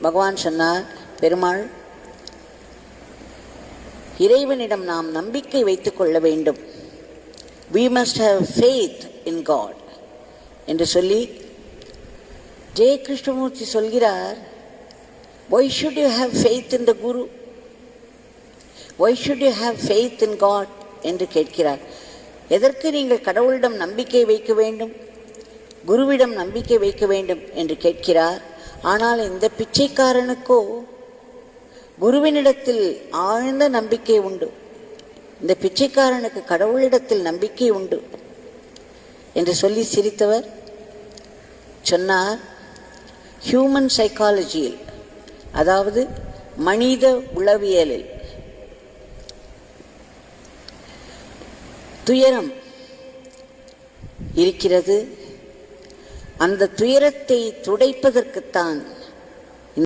பகவான் சொன்னார் பெருமாள் இறைவனிடம் நாம் நம்பிக்கை வைத்துக் கொள்ள வேண்டும். We must have faith in God என்று சொல்லி ஜெய கிருஷ்ணமூர்த்தி சொல்கிறார் why should you have faith in the guru why should you have faith in God என்று கேட்கிறார். எதற்கு நீங்கள் கடவுளிடம் நம்பிக்கை வைக்க வேண்டும்? குருவிடம் நம்பிக்கை வைக்க வேண்டும்? என்று கேட்கிறார். ஆனால் இந்த பிச்சைக்காரனுக்கோ குருவினிடத்தில் ஆழ்ந்த நம்பிக்கை உண்டு. இந்த பிச்சைக்காரனுக்கு கடவுளிடத்தில் நம்பிக்கை உண்டு என்று சொல்லி சிரித்தவர் சொன்னார். ஹியூமன் சைக்காலஜியில் அதாவது மனித உளவியலில் துயரம் இருக்கிறது அந்த துயரத்தை துடைப்பதற்குத்தான்